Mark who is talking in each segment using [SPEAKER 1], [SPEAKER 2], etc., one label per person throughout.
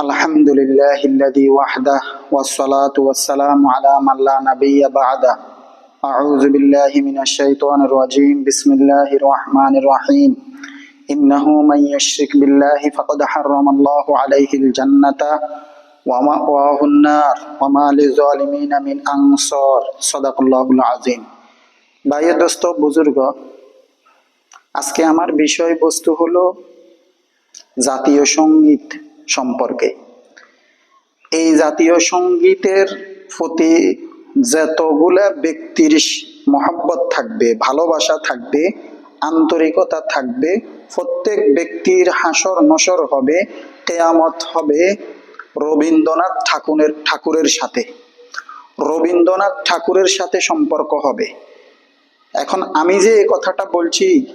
[SPEAKER 1] الحمد لله الذي وحده والصلاة والسلام على من لا نبي بعده أعوذ بالله من الشيطان الرجيم بسم الله الرحمن الرحيم إنه من يشرك بالله فقد حرم الله عليه الجنة ومأواه النار وما للظالمين من أنصار صدق الله العظيم ভাইয়ের দোস্ত বুজুর্গ আজকে আমার বিষয়বস্তু হলো জাতীয় সঙ্গীত সম্পর্কে। এই জাতীয় সঙ্গীতের প্রতি যতগুলা ব্যক্তির মহাব্বত থাকবে, ভালোবাসা থাকবে, আন্তরিকতা থাকবে, প্রত্যেক ব্যক্তির হাসর নসর হবে, কেয়ামত হবে রবীন্দ্রনাথ ঠাকুরের ঠাকুরের সাথে। রবীন্দ্রনাথ ঠাকুরের সাথে সম্পর্ক হবে। এখন আমি যে কথাটা বলছি,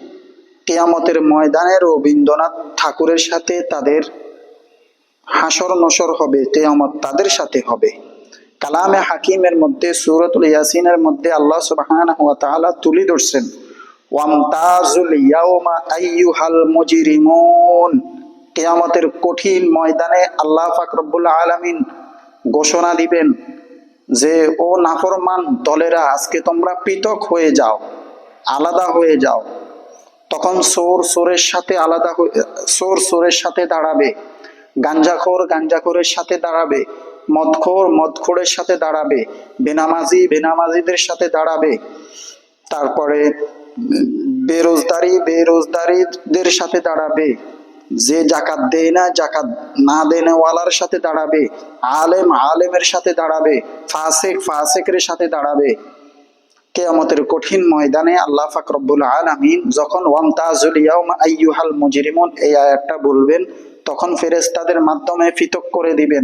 [SPEAKER 1] কেয়ামতের ময়দানে রবীন্দ্রনাথ ঠাকুরের সাথে তাদের হাসর নসর হবে, কেয়ামত তাদের সাথে হবে। কালামে হাকিমের মধ্যে, সুরতুল ইয়াসিনের মধ্যে আল্লাহ সুবহানাহু ওয়া তাআলা তুলে ধরছেন, ওয়ামতাজুল ইয়াউমা আইয়ুহাল মুজরিমুন। কিয়ামতের কঠিন ময়দানে আল্লাহ পাক রব্বুল আলামিন ঘোষণা দিবেন যে, ও নাফরমান দলেরা, আজকে তোমরা পৃথক হয়ে যাও, আলাদা হয়ে যাও। তখন সোর সোরের সাথে আলাদা হয়ে, সোর সোরের সাথে দাঁড়াবে। গাঞ্জাখোর গাঞ্জাখোরের সাথে দাঁড়াবে, মদখোর মদখোরের সাথে দাঁড়াবে, বেনামাজি বেনামাজিদের সাথে দাঁড়াবে। তারপরে বেরোজগারি বেরোজগারিদের সাথে দাঁড়াবে। যে জাকাত দেয় না, জাকাত না দেনেওয়ালার সাথে দাঁড়াবে। আলেম আলেমের সাথে দাঁড়াবে, ফাসেক ফাসেকের সাথে দাঁড়াবে। কেয়ামতের কঠিন ময়দানে আল্লাহ ফাকরবুল আলামিন যখন ওয়ামতাজুল ইয়াউমা আইয়ুহাল মুজরিমুন এই আয়াতটা বলবেন তখন ফেরেস্তাদের মাধ্যমে পৃথক করে দিবেন।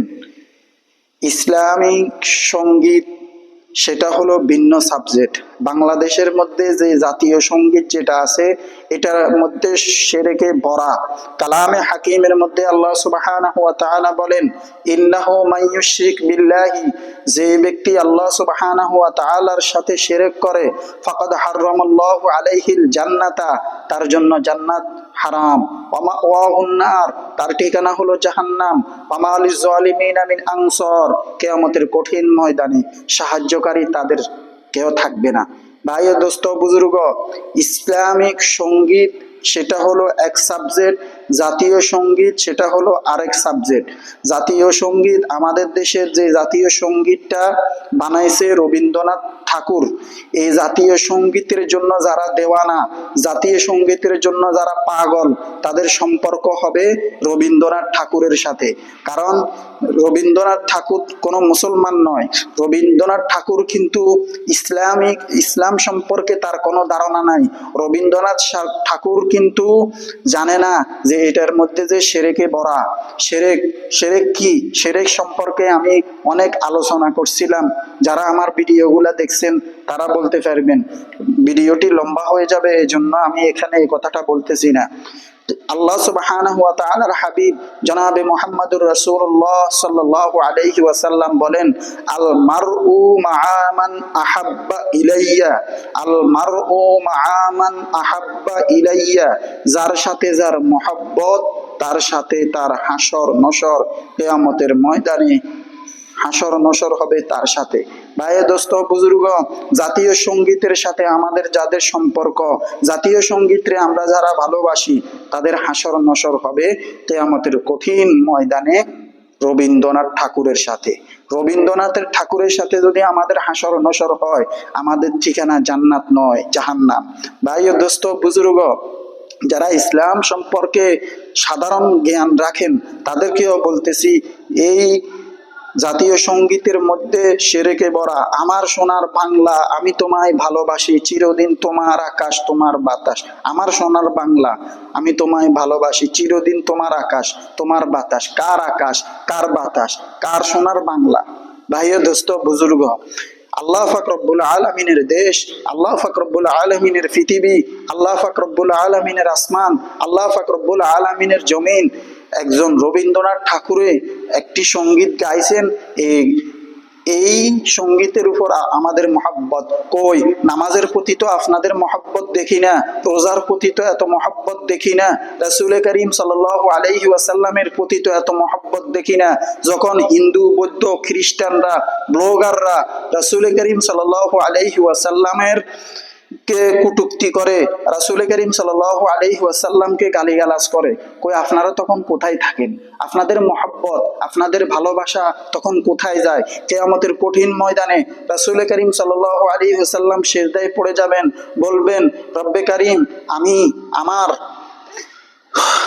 [SPEAKER 1] ইসলামিক সংগীত সেটা হলো ভিন্ন সাবজেক্ট। বাংলাদেশের মধ্যে যে জাতীয় সংগীত যেটা আছে, এটার মধ্যে সেরেকে ভরা। কালামে হাকিমের মধ্যে আল্লাহ তাআলা বলেন, ইন্নাহু মাইয়ুশরিক বিল্লাহি যে ব্যক্তি আল্লাহ ওয়া তাআলার সাথে শিরক করে, ফাকাদ হাররামাল্লাহু আলাইহিল জান্নাতা তার জন্য জান্নাত হারাম। ওমা ওয়াহুন নার তার ঠিকানা হলো জাহান্নাম। ওমা লিজ জালিমিনা মিন আনসার কিয়ামতের কঠিন ময়দানে সাহায্যকারী তাদের কেউ থাকবে না। ভাই দোস্ত বুজুর্গ ইসলামিক সংগীত সেটা হলো এক সাবজেক্ট জাতীয় সংগীত সেটা হলো আরেক সাবজেক্ট জাতীয় সংগীত আমাদের দেশের যে জাতীয় সঙ্গীতটা বানাইছে রবীন্দ্রনাথ ঠাকুর, এই জাতীয় সঙ্গীতের জন্য যারা দেওয়ানা, জাতীয় সঙ্গীতের জন্য যারা পাগল, তাদের সম্পর্ক হবে রবীন্দ্রনাথ ঠাকুরের সাথে। কারণ রবীন্দ্রনাথ ঠাকুর কোনো মুসলমান নয়। রবীন্দ্রনাথ ঠাকুর কিন্তু ইসলামিক, ইসলাম সম্পর্কে তার কোনো ধারণা নাই। রবীন্দ্রনাথ ঠাকুর কিন্তু জানে না যে এটার মধ্যে যে সেরেকে বড়া সেরেক সেরেক কি? সেরেক সম্পর্কে আমি অনেক আলোচনা করছিলাম। যারা আমার ভিডিওগুলো দেখছেন, তারা বলতে পারবেন, ভিডিওটি লম্বা হয়ে যাবে এই জন্য আমি এখানে এই কথাটা বলতেছি না। আল্লাহ সুবহানাহু হাবিব জনাবে মুহাম্মদুর রাসূলুল্লাহ সাল্লাল্লাহু আলাইহি ওয়াসাল্লাম বলেন, আল মারউ মাআ মান আহাব্বা ইলাইয়া, আল মারউ মাআ মান আহাব্বা ইলাইয়া, যার সাথে যার মহব্বত, তার সাথে তার হাসর নসর কিয়ামতের ময়দানে হাসর নসর হবে তার সাথে। ভাই দোস্ত, বুজুর্গ, জাতীয় সঙ্গীতের সাথে আমাদের যাদের সম্পর্ক, জাতীয় সঙ্গীতরে আমরা যারা ভালোবাসি, তাদের হাসর নসর হবে কেয়ামতের কঠিন ময়দানে রবীন্দ্রনাথ ঠাকুরের সাথে। রবীন্দ্রনাথের ঠাকুরের সাথে যদি আমাদের হাসর নসর হয়, আমাদের ঠিকানা জান্নাত নয়, জাহান্নাম। ভাই দোস্ত, বুজুর্গ, যারা ইসলাম সম্পর্কে সাধারণ জ্ঞান রাখেন, তাদেরকেও বলতেছি, এই জাতীয় সঙ্গীতের মধ্যে সেরেকে বরা আমার সোনার বাংলা, আমি তোমায় ভালোবাসি, চিরদিন তোমার আকাশ, তোমার বাতাস। আমার সোনার বাংলা, আমি তোমায় ভালোবাসি, চিরদিন তোমার আকাশ, তোমার বাতাস। কার আকাশ, কার বাতাস, কার সোনার বাংলা? ভাইয় দোস্ত, বুজুর্গ, আল্লাহ ফাকরবুল আলমিনের দেশ, আল্লাহ ফাকরবুল আলমিনের পৃথিবী, আল্লাহ ফাকরবুল আলমিনের আসমান, আল্লাহ ফাকরবুল আলমিনের জমিন একজন রবীন্দ্রনাথ ঠাকুরে একটি সংগীত গাইছেন এই এই সঙ্গীতের উপর আমাদের মহাব্বত কই? নামাজের প্রতি তো আপনাদের মহাব্বত দেখি না, রোজার প্রতি তো এত মহাব্বত দেখি না, রাসুল করিম সাল আলাইহি ওয়াসাল্লামের প্রতি তো এত মহাব্বত দেখি না, যখন হিন্দু, বৌদ্ধ, খ্রিস্টানরা, ব্লগাররা রাসুল করিম সাল আলাইহি ওয়াসাল্লামের কে কুটুক্তি করে? রাসুল করিম সাল আলি ওয়াসাল্লামকে গালিগালাজ করে? কই, আপনারা তখন কোথায় থাকেন? আপনাদের মহাব্বত, আপনাদের ভালোবাসা তখন কোথায় যায়? কে আমাদের কঠিন ময়দানে রাসুল করিম সাল আলী ওসাল্লাম শেষদায় পড়ে যাবেন, বলবেন, রব্বে করিম, আমি, আমার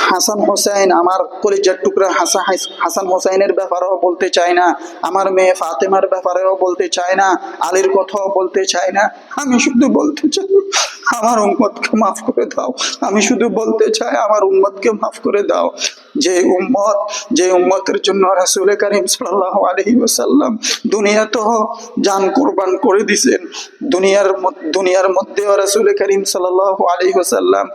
[SPEAKER 1] হাসান হোসেন আমার কলিজার টুকরা হাসা হাসান হোসেনের ব্যাপারেও বলতে চাই না, আমার মেয়ে ফাতেমার ব্যাপারেও বলতে চাই না, আলীর কথাও বলতে চাই না, আমি শুধু বলতে চাই, আমার উম্মতকে মাফ করে দাও, আমি শুধু বলতে চাই, আমার উম্মতকে মাফ করে দাও, যে উম্মত, যে উম্মতের জন্য রাসুল করিম সাল্লাহ আলহি দুনিয়া তো জান কোরবান করে দিছেন, দুনিয়ার দুনিয়ার মধ্যেও রাসুল করিম সাল্লাহ আলহি ওসাল্লাম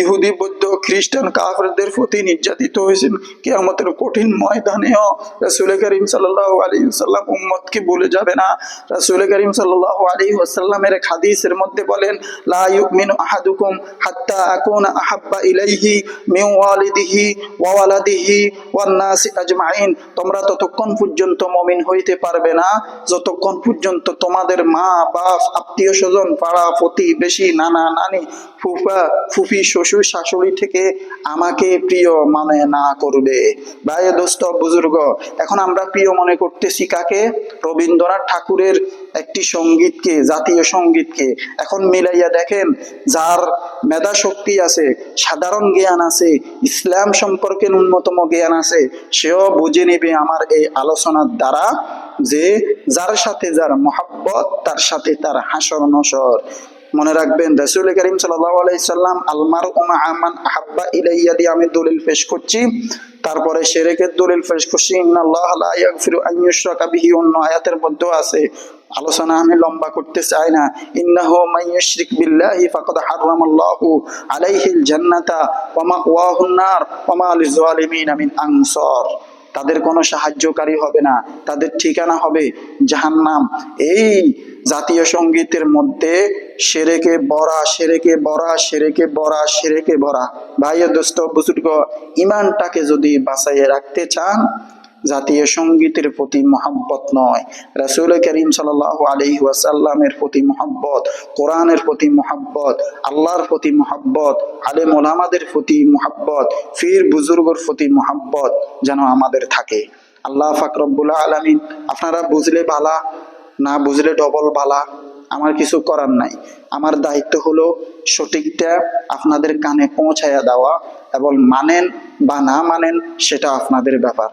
[SPEAKER 1] ইহুদি, বৌদ্ধ, খ্রিস্টান কাফেরদের প্রতি নির্যাতিত হয়েছেন। কেয়ামতের কঠিন ময়দানেও রাসুল করিম সাল্লাহ আলী সাল্লাম উম্মতকে বলে যাবে না। রাসুল করিম সাল্লাহ আলী ওসাল্লামের এক হাদিসের মধ্যে বলেন, লা ইউমিনু আহাদুকুম হাত্তা আকুনা আহাব্বা ইলাইহি মিন ওয়ালিদিহি ওয়ালাদিহি ওয়ান নাসি আজমাইন। তোমরা ততক্ষণ পর্যন্ত মমিন হইতে পারবে না। যতক্ষণ পর্যন্ত তোমাদের মা, বাপ আত্মীয় স্বজন পাড়া প্রতিবেশী নানা নানি, ফুফা, ফুফি, শ্বশুর, শাশুড়ি থেকে আমাকে প্রিয় মানে না করবে। ভাই দোস্ত, বুজুর্গ, এখন আমরা প্রিয় মনে করতেছি কাকে? রবীন্দ্রনাথ ঠাকুরের একটি সঙ্গীতকে, জাতীয় সঙ্গীতকে। এখন মিলাইয়া দেখেন, যার মেধা শক্তি আছে, সাধারণ জ্ঞান আছে, ইসলাম সম্পর্কে ন্যূনতম জ্ঞান আছে, সেও বুঝে নেবে আমার এই আলোচনার দ্বারা যে যার সাথে যার মহাব্বত, তার সাথে তার হাসর নসর মনে রাখবেন, রাসুল করিম সাল্লাম আলমার উমা আমান আহাব্বা ইলাইয়া দিয়ে আমি দলিল পেশ করছি। তারপরে সেরেকের দলিল পেশ করছি, ইন্নাল্লাহ বিহি, অন্য আয়াতের মধ্যেও আছে। আলোচনা আমি লম্বা করতে চাই না। ইন্নাহু বিল্লাহি ফাকাদ হারামাল্লাহু আলাইহিল জান্নাতা ওয়া মাওয়াহুন নার ওয়া মা মিন আনসার। তাদের কোনো সাহায্যকারী হবে না। তাদের ঠিকানা হবে জাহান্নাম। এই জাতীয় সঙ্গীতের মধ্যে সেরেকে বরা সেরেকে বরা সেরেকে বরা সেরেকে বরা। ভাই ও দোস্ত, বুজুর্গ, ইমানটাকে যদি বাঁচাইয়ে রাখতে চান, জাতীয় সঙ্গীতের প্রতি মহাব্বত নয়। রাসুল করিম সাল আলহি ওয়াসাল্লামের প্রতি মহাব্বত, কোরআনের প্রতি মহাব্বত, আল্লাহর প্রতি মহাব্বত, আলেম ওলামাদের প্রতি মহাব্বত ফির বুজুর্গর প্রতি মহাব্বত যেন আমাদের থাকে। আল্লাহ ফাকরবুল্লাহ আলমিন, আপনারা বুঝলে বালা না বুঝলে ডবল বালা। আমার কিছু করার নাই। আমার দায়িত্ব হলো সঠিকটা আপনাদের কানে পৌঁছায়া দেওয়া এবং মানেন বা না মানেন সেটা আপনাদের ব্যাপার।